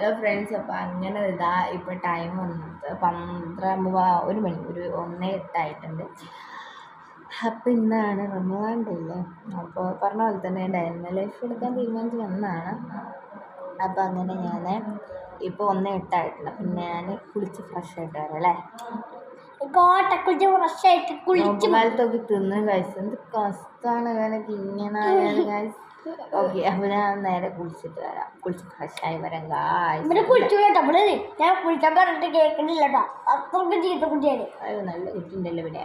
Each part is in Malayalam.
ഹലോ ഫ്രണ്ട്സ് അപ്പോൾ അങ്ങനെ ഇതാ ഇപ്പോൾ ടൈം വന്നത്. പന്ത്രണ്ട് ഒരു മണി ഒരു ഒന്നേ എട്ടായിട്ടുണ്ട് അപ്പോൾ ഇന്നാണ് റമദാൻ ഡേ അല്ലേ? അപ്പോൾ പറഞ്ഞ പോലെ തന്നെ ഡയറിന്റെ ലൈഫ് എടുക്കാൻ തീരുമാനിച്ച് വന്നതാണ്. അപ്പോൾ അങ്ങനെ ഞാൻ ഇപ്പോൾ ഒന്നേ എട്ടായിട്ടുണ്ട് അപ്പം ഞാൻ കുളിച്ച് ഫ്രഷ് ആയിട്ട് വരാം അല്ലേ? കുളിച്ച് തിന്ന് കഴിച്ചു എന്ത് കഷ്ടാണ് ഇങ്ങനെ ഓക്കെ ഞാൻ നേരെ കുളിച്ചിട്ട് വരാം. കുളിച്ച് ഫ്രഷ് ആയി വരാം ഇവിടെ കുളിച്ചു കേട്ടോ ഇവിടെ ഞാൻ കുളിക്കാൻ പറഞ്ഞിട്ട് കേൾക്കണില്ല കേട്ടോ അത്രയ്ക്ക് ജീവിത കുട്ടിയാണ് അയ്യോ നല്ല കിട്ടുണ്ടല്ലോ ഇവിടെ.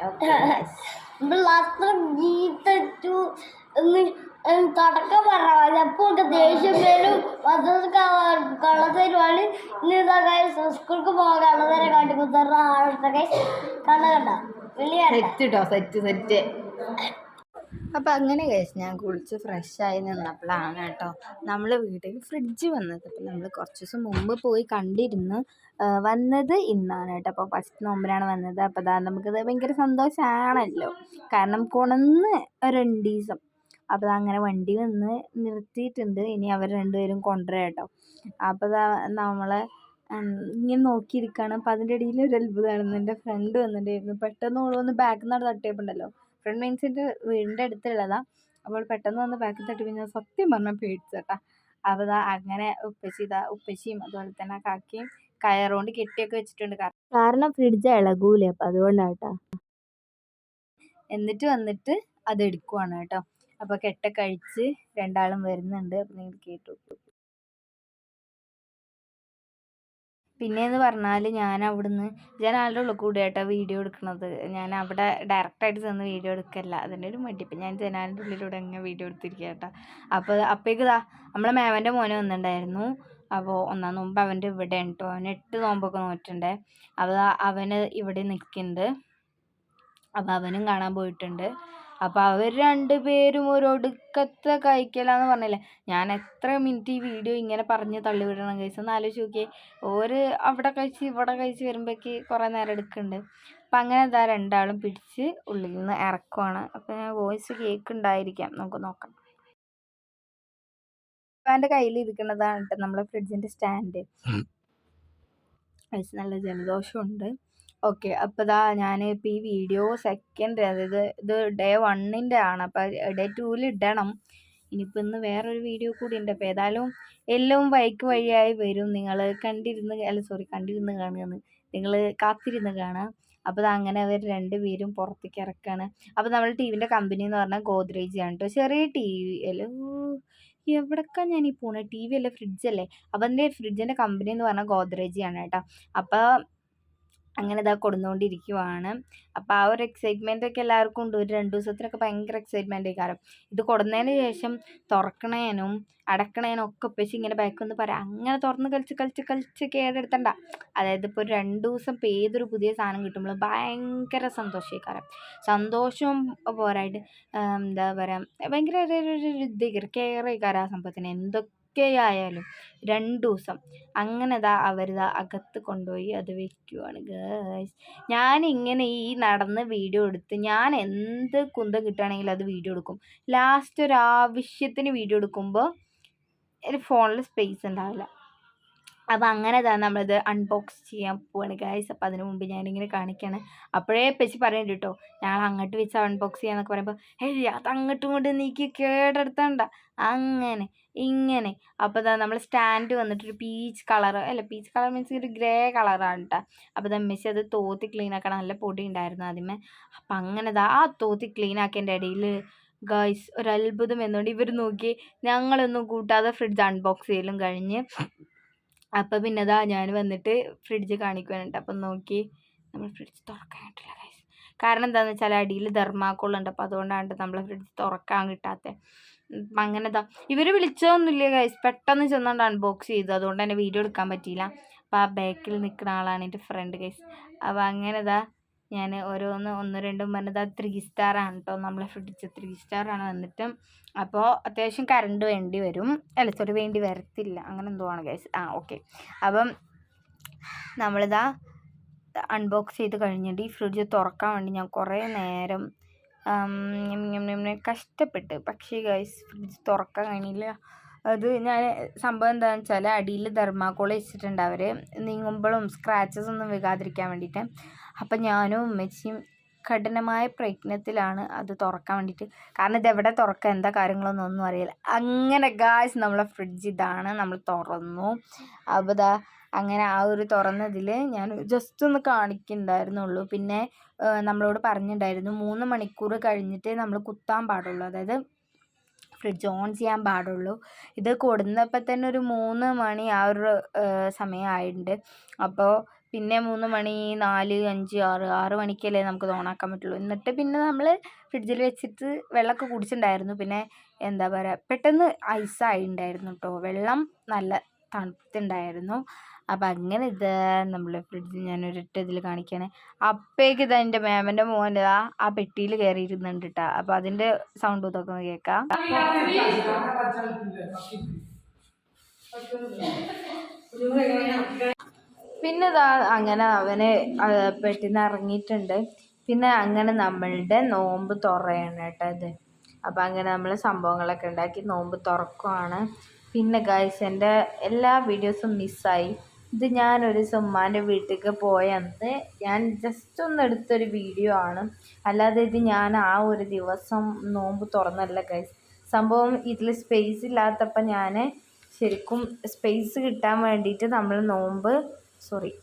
അത്ര ചീത്തു എന്ന് തുടക്കം പറഞ്ഞ അപ്പോൾ ദേഷ്യം വരും. കള തരുവാണ് ഇന്ന് ഇതാ സ്കൂൾക്ക് പോകാൻ തരാൻ കാട്ടി വലിയ സെറ്റ് സെറ്റ് സെറ്റ് അങ്ങനെ കഴിച്ച് ഞാൻ കുളിച്ച് ഫ്രഷ് ഫ്രഷായി നിന്നപ്പോഴാണ് കേട്ടോ നമ്മൾ വീട്ടിൽ ഫ്രിഡ്ജ് വന്നത്. അപ്പം നമ്മൾ കുറച്ച് ദിവസം മുമ്പ് പോയി കണ്ടിരുന്നു വന്നത് ഇന്നാണ് കേട്ടോ. അപ്പോൾ ഫസ്റ്റ് നോമ്പിനാണ് വന്നത്. അപ്പോൾ അതാ നമുക്കത് ഭയങ്കര സന്തോഷമാണല്ലോ കാരണം കൊണന്ന് രണ്ടീസം അപ്പോൾ അങ്ങനെ വണ്ടി വന്ന് നിർത്തിയിട്ടുണ്ട്. ഇനി അവർ രണ്ടുപേരും കൊണ്ടുവരാം കേട്ടോ അപ്പോൾ നമ്മളെ ഇങ്ങനെ നോക്കിയിരിക്കുകയാണ് അപ്പോൾ അതിന്റെ ഇടയിൽ ഒരു അത്ഭുതമാണ് എന്റെ ഫ്രണ്ട് വന്നിട്ടുണ്ടായിരുന്നു. പെട്ടെന്ന് ഓൾ വന്ന് ബാക്കിൽ നിന്ന് തട്ടിയപ്പോണ്ടല്ലോ. ഫ്രണ്ട് മീൻസ് എന്റെ വീടിന്റെ അടുത്തുള്ളതാ. അപ്പോൾ പെട്ടെന്ന് വന്ന് ബാക്കിൽ തട്ടി. ഞാൻ സത്യം പറഞ്ഞാൽ പേടിച്ചേട്ടാ. അപ്പോൾ അങ്ങനെ ഉപ്പച്ചി ഇതാ ഉപ്പച്ചിയും അതുപോലെ തന്നെ കാക്കയും കയറുകൊണ്ട് കെട്ടിയൊക്കെ വെച്ചിട്ടുണ്ട്. കാരണം ഫ്രിഡ്ജ് ഇളകൂലേ. അപ്പം അതുകൊണ്ടാട്ടാ. എന്നിട്ട് വന്നിട്ട് അത് എടുക്കുവാണ് കേട്ടോ. അപ്പോൾ കെട്ട കഴിച്ച് രണ്ടാളും വരുന്നുണ്ട്. അപ്പം നിങ്ങൾ കേട്ടു. പിന്നെയെന്ന് പറഞ്ഞാൽ ഞാൻ അവിടുന്ന് ഞാൻ ആളുടെ ഉള്ളിൽ കൂടി കേട്ടോ വീഡിയോ എടുക്കുന്നത് ഞാൻ അവിടെ ഡയറക്റ്റായിട്ട് ചെന്ന് വീഡിയോ എടുക്കല്ല. അതിന്റെ ഒരു മടി. ഇപ്പം ഞാൻ ജനാലിന്റെ ഉള്ളിലൂടെ അങ്ങനെ വീഡിയോ എടുത്തിരിക്കുക കേട്ടോ അപ്പോൾ അപ്പോഴേക്ക് ഇതാ നമ്മളെ മേവന്റെ മോനെ വന്നിട്ടുണ്ടായിരുന്നു. അപ്പോൾ ഒന്നാം നോമ്പ് അവന്റെ ഇവിടെ ഉണ്ട് അവൻ എട്ട് നോമ്പൊക്കെ നോറ്റിട്ടുണ്ട്. അപ്പോൾ അവന് ഇവിടെ നിൽക്കുന്നുണ്ട്. അപ്പോൾ അവനും കാണാൻ പോയിട്ടുണ്ട്. അപ്പോൾ അവർ രണ്ടുപേരും ഒരു ഒടുക്കത്തെ കഴിക്കലാന്ന് പറഞ്ഞില്ലേ? ഞാൻ എത്ര മിനിറ്റ് ഈ വീഡിയോ ഇങ്ങനെ പറഞ്ഞ് തള്ളിവിടണം കഴിച്ച് ഒന്ന് ആലോചിച്ച് നോക്കിയേ. ഓര് അവിടെ കഴിച്ച് ഇവിടെ കഴിച്ച് വരുമ്പോഴേക്ക് കുറേ നേരം എടുക്കുന്നുണ്ട്. അപ്പം അങ്ങനെ ഇതാ രണ്ടാളും പിടിച്ച് ഉള്ളിൽ നിന്ന് ഇറക്കുവാണ്. അപ്പോൾ ഞാൻ വോയിസ് കേൾക്കുന്നുണ്ടായിരിക്കാം നമുക്ക് നോക്കാം. എന്റെ കയ്യിൽ ഇരിക്കുന്നതാണ് കേട്ടോ നമ്മളെ ഫ്രിഡ്ജിന്റെ സ്റ്റാൻഡ് കഴിച്ച് നല്ല ജലദോഷമുണ്ട്. ഓക്കെ. അപ്പോൾ ഇതാ ഞാൻ ഇപ്പോൾ ഈ വീഡിയോ സെക്കൻഡ് അതായത് ഇത് ഡേ വണ്ണിന്റെ ആണ്. അപ്പോൾ ഡേ ടൂവിൽ ഇടണം. ഇനിയിപ്പോൾ ഇന്ന് വേറൊരു വീഡിയോ കൂടി ഉണ്ട്. അപ്പോൾ ഏതായാലും എല്ലാം ബൈക്ക് വഴിയായി വരും. നിങ്ങൾ കണ്ടിരുന്ന് അല്ല സോറി കണ്ടിരുന്ന് കാണുകയെന്ന് നിങ്ങൾ കാത്തിരുന്ന് കാണാം അപ്പോൾ അത് അങ്ങനെ അവർ രണ്ട് രണ്ടുപേരും പുറത്തേക്ക് ഇറക്കാണ് അപ്പോൾ നമ്മൾ ടി വിന്റെ കമ്പനി എന്ന് പറഞ്ഞാൽ ഗോദ്രേജ് ആണ് കേട്ടോ. ചെറിയ ടി വി അല്ലോ എവിടെക്ക ഞാൻ ഈ പോണേ ടി വി അല്ലേ? ഫ്രിഡ്ജല്ലേ അപ്പോൾ അതിന്റെ ഫ്രിഡ്ജിന്റെ കമ്പനി എന്ന് പറഞ്ഞാൽ ഗോദ്രേജ് ആണ് കേട്ടോ. അപ്പോൾ അങ്ങനെ ഇതാ കൊടുന്നുകൊണ്ടിരിക്കുവാണ് അപ്പോൾ ആ ഒരു എക്സൈറ്റ്മെന്റ് ഒക്കെ എല്ലാവർക്കും ഉണ്ട്. ഒരു രണ്ട് ദിവസത്തിനൊക്കെ ഭയങ്കര എക്സൈറ്റ്മെന്റ് കാരണം ഇത് കൊടുന്നതിന് ശേഷം തുറക്കണേനും അടക്കണേനും ഒക്കെ ഒപ്പിച്ച് ഇങ്ങനെ ബാക്ക് ഒന്ന് പറയാം അങ്ങനെ തുറന്ന് കളിച്ച് കളിച്ച് കളിച്ച് കേടെടുത്തണ്ട. അതായത് ഇപ്പോൾ ഒരു രണ്ട് ദിവസം ഇപ്പോൾ ഏതൊരു പുതിയ സാധനം കിട്ടുമ്പോൾ ഭയങ്കര സന്തോഷക്കാരം സന്തോഷവും പോരായിട്ട് എന്താ പറയുക ഭയങ്കര ഒരു കെയർ ആയിക്കാരം ആ സംഭവത്തിന്. എന്തൊക്കെയായാലും രണ്ട് ദിവസം അങ്ങനെ ദാ അവരിതാ അകത്ത് കൊണ്ടുപോയി അത് വെക്കുവാണ്. ഗേസ് ഇങ്ങനെ ഈ നടന്ന് വീഡിയോ എടുത്ത് ഞാൻ എന്ത് കുന്ത കിട്ടുകയാണെങ്കിലും അത് വീഡിയോ എടുക്കും. ലാസ്റ്റ് ഒരു ആവശ്യത്തിന് വീഡിയോ എടുക്കുമ്പോൾ ഒരു ഫോണിൽ സ്പേസ് ഉണ്ടാവില്ല. അപ്പോൾ അങ്ങനെ തന്നെ നമ്മളിത് അൺബോക്സ് ചെയ്യാൻ പോവാണ്. ഗൈസ് അപ്പോൾ അതിന് മുമ്പ് ഞാനിങ്ങനെ കാണിക്കുകയാണ് അപ്പോഴേ പേച്ചി പറയുന്നുണ്ട് കേട്ടോ ഞങ്ങൾ അങ്ങോട്ട് വെച്ച് അൺബോക്സ് ചെയ്യാന്നൊക്കെ പറയുമ്പോൾ ഹേ അത് അങ്ങോട്ടും ഇങ്ങോട്ടും നീക്കി കേടെടുത്തണ്ട? അങ്ങനെ ഇങ്ങനെ. അപ്പോൾ ഇതാ നമ്മൾ സ്റ്റാൻഡ് വന്നിട്ട് ഒരു പീച്ച് കളർ അല്ല പീച്ച് കളർ മീൻസ് ഒരു ഗ്രേ കളറാണ് കേട്ടോ അപ്പോൾ ഇതാ മെസ്സി അത് തോത്തി ക്ലീൻ ആക്കണം. നല്ല പൊടി ഉണ്ടായിരുന്നു ആദ്യമേ. അപ്പം അങ്ങനെ ഇതാ ആ തോത്തി ക്ലീൻ ആക്കിയതിന്റെ ഇടയിൽ ഗൈസ് ഒരു അത്ഭുതം എന്നുകൊണ്ട് ഇവർ നോക്കി ഞങ്ങളൊന്നും കൂട്ടാതെ ഫ്രിഡ്ജ് അൺബോക്സ് ചെയ്യലും കഴിഞ്ഞ് അപ്പോൾ പിന്നെ ഇതാ ഞാൻ വന്നിട്ട് ഫ്രിഡ്ജ് കാണിക്കുവാനുണ്ട്. അപ്പം നോക്കി നമ്മൾ ഫ്രിഡ്ജ് തുറക്കാനായിട്ടില്ല ഗൈസ് കാരണം എന്താണെന്ന് വെച്ചാൽ അടിയിൽ ധർമാക്കോളുണ്ട് അപ്പോൾ അതുകൊണ്ടാണ് നമ്മൾ ഫ്രിഡ്ജ് തുറക്കാൻ കിട്ടാത്തത് അങ്ങനെ ഇതാ ഇവർ വിളിച്ചതൊന്നുമില്ല ഗൈസ് പെട്ടെന്ന് ചെന്നുകൊണ്ട് അൺബോക്സ് ചെയ്തു. അതുകൊണ്ട് തന്നെ വീഡിയോ എടുക്കാൻ പറ്റിയില്ല. അപ്പോൾ ആ ബാക്കിൽ നിൽക്കുന്ന ആളാണ് എന്റെ ഫ്രണ്ട് ഗൈസ് അപ്പോൾ അങ്ങനെ ഞാൻ ഓരോന്ന് ഒന്ന് രണ്ടും പറഞ്ഞത് അത് ത്രീ സ്റ്റാർ ആണ് കേട്ടോ നമ്മളെ ഫ്രിഡ്ജ് ത്രീ സ്റ്റാർ ആണ് വന്നിട്ട്. അപ്പോൾ അത്യാവശ്യം കറണ്ട് വേണ്ടി വരും. അല്ല സോറി വേണ്ടി വരത്തില്ല. അങ്ങനെ എന്തോ ആണ് ഗ്യാസ് ആ ഓക്കെ അപ്പം നമ്മളിതാ അൺബോക്സ് ചെയ്ത് കഴിഞ്ഞിട്ട് ഈ ഫ്രിഡ്ജ് തുറക്കാൻ വേണ്ടി ഞാൻ കുറേ നേരം കഷ്ടപ്പെട്ട്. പക്ഷേ ഗൈസ് ഫ്രിഡ്ജ് തുറക്കാൻ കഴിഞ്ഞില്ല അത് ഞാൻ സംഭവം എന്താണെന്ന് വെച്ചാൽ അടിയിൽ തെർമാക്കോൾ വെച്ചിട്ടുണ്ട് അവർ നീങ്ങുമ്പോഴും സ്ക്രാച്ചസ് ഒന്നും വീകാതിരിക്കാൻ വേണ്ടിയിട്ട്. അപ്പം ഞാനും ഉമ്മച്ചിയും കഠിനമായ പ്രയത്നത്തിലാണ് അത് തുറക്കാൻ വേണ്ടിയിട്ട്. കാരണം ഇത് എവിടെ തുറക്കുക എന്താ കാര്യങ്ങളൊന്നും ഒന്നും അറിയില്ല. അങ്ങനെ ഗായ്സ് നമ്മളെ ഫ്രിഡ്ജ് ഇതാണ്. നമ്മൾ തുറന്നു. അപ്പോൾ ഇതാ അങ്ങനെ ആ ഒരു തുറന്നതിൽ ഞാൻ ജസ്റ്റ് ഒന്ന് കാണിക്കുന്നുണ്ടായിരുന്നുള്ളൂ പിന്നെ നമ്മളോട് പറഞ്ഞിട്ടുണ്ടായിരുന്നു മൂന്ന് മണിക്കൂർ കഴിഞ്ഞിട്ടേ നമ്മൾ കുത്താൻ പാടുള്ളൂ. അതായത് ഫ്രിഡ്ജ് ഓൺ ചെയ്യാൻ പാടുള്ളൂ. ഇത് കൊടുന്നപ്പോൾ തന്നെ ഒരു മൂന്ന് മണി ആ ഒരു സമയമായിട്ടുണ്ട് അപ്പോൾ പിന്നെ മൂന്ന് മണി നാല് അഞ്ച് ആറ് ആറ് മണിക്കല്ലേ നമുക്ക് ഓണാക്കാൻ പറ്റുള്ളൂ. എന്നിട്ട് പിന്നെ നമ്മൾ ഫ്രിഡ്ജിൽ വെച്ചിട്ട് വെള്ളമൊക്കെ കുടിച്ചിട്ടുണ്ടായിരുന്നു. പിന്നെ എന്താ പറയുക പെട്ടെന്ന് ഐസായിട്ടുണ്ടായിരുന്നു കേട്ടോ വെള്ളം നല്ല തണുത്തുണ്ടായിരുന്നു അപ്പം അങ്ങനെ ഇത് നമ്മൾ ഫ്രിഡ്ജ് ഒരിട്ട് ഇതിൽ കാണിക്കണേ. അപ്പേക്ക് ഇതാ എന്റെ മാമന്റെ മോൻ ആ പെട്ടിയിൽ കയറിയിരുന്നുണ്ട് കേട്ടോ അപ്പം അതിന്റെ സൗണ്ട് ഇതൊക്കെ കേൾക്കാം പിന്നെ ഇതാ അങ്ങനെ അവന് പെട്ടിന്ന് ഇറങ്ങിയിട്ടുണ്ട്. പിന്നെ അങ്ങനെ നമ്മളുടെ നോമ്പ് തുറയാണ് കേട്ടോ ഇത്. അപ്പം അങ്ങനെ നമ്മൾ സംഭവങ്ങളൊക്കെ ഉണ്ടാക്കി നോമ്പ് തുറക്കുവാണ്. പിന്നെ ഗൈസ് എന്റെ എല്ലാ വീഡിയോസും മിസ്സായി ഇത് ഞാൻ ഞാനൊരു സുമ്മാന്റെ വീട്ടിലേക്ക് പോയ അന്ന് ഞാൻ ജസ്റ്റ് ഒന്ന് എടുത്തൊരു വീഡിയോ ആണ്. അല്ലാതെ ഇത് ഞാൻ ആ ഒരു ദിവസം നോമ്പ് തുറന്നല്ല ഗൈസ് സംഭവം ഇതിൽ സ്പേസ് ഇല്ലാത്തപ്പോൾ ഞാൻ ശരിക്കും സ്പേസ് കിട്ടാൻ വേണ്ടിയിട്ട് നമ്മൾ നോമ്പ് സോറി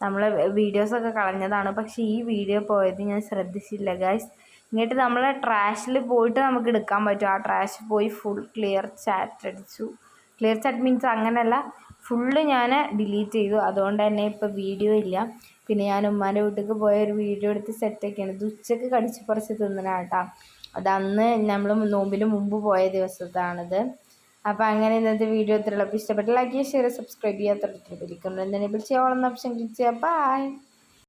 നമ്മൾ വീഡിയോസൊക്കെ കളഞ്ഞതാണ്. പക്ഷേ ഈ വീഡിയോ പോയത് ഞാൻ ശ്രദ്ധിച്ചില്ല ഗൈസ് എന്നിട്ട് നമ്മൾ ട്രാഷിൽ പോയിട്ട് നമുക്ക് എടുക്കാൻ പറ്റും. ആ ട്രാഷ് പോയി ഫുൾ ക്ലിയർ ചാറ്റ് അടിച്ചു. ക്ലിയർ ചാറ്റ് മീൻസ് അങ്ങനെയല്ല ഫുള്ള് ഞാൻ ഡിലീറ്റ് ചെയ്തു. അതുകൊണ്ട് തന്നെ ഇപ്പോൾ വീഡിയോ ഇല്ല. പിന്നെ ഞാൻ ഉമ്മാന്റെ വീട്ടിലേക്ക് പോയ ഒരു വീഡിയോ എടുത്ത് സെറ്റൊക്കെയാണ് ഇത് ഉച്ചയ്ക്ക് കടിച്ച് പറിച്ച് തിന്നണാട്ടാ അത് അന്ന് നമ്മൾ നോമ്പിന് മുമ്പ് പോയ ദിവസത്താണിത്. അപ്പോൾ അങ്ങനെ ഇന്നത്തെ വീഡിയോ ഇത്രയുള്ളൂ അപ്പോൾ ഇഷ്ടപ്പെട്ട ലൈക്ക് ചെയ്യുക ഷെയർ സബ്സ്ക്രൈബ് ചെയ്യാത്ത വിളിക്കുന്നു എന്തെങ്കിലും വിളിച്ച് ഓളം ഓപ്ഷൻ ക്ലിക്ക് ചെയ്യുക ബൈ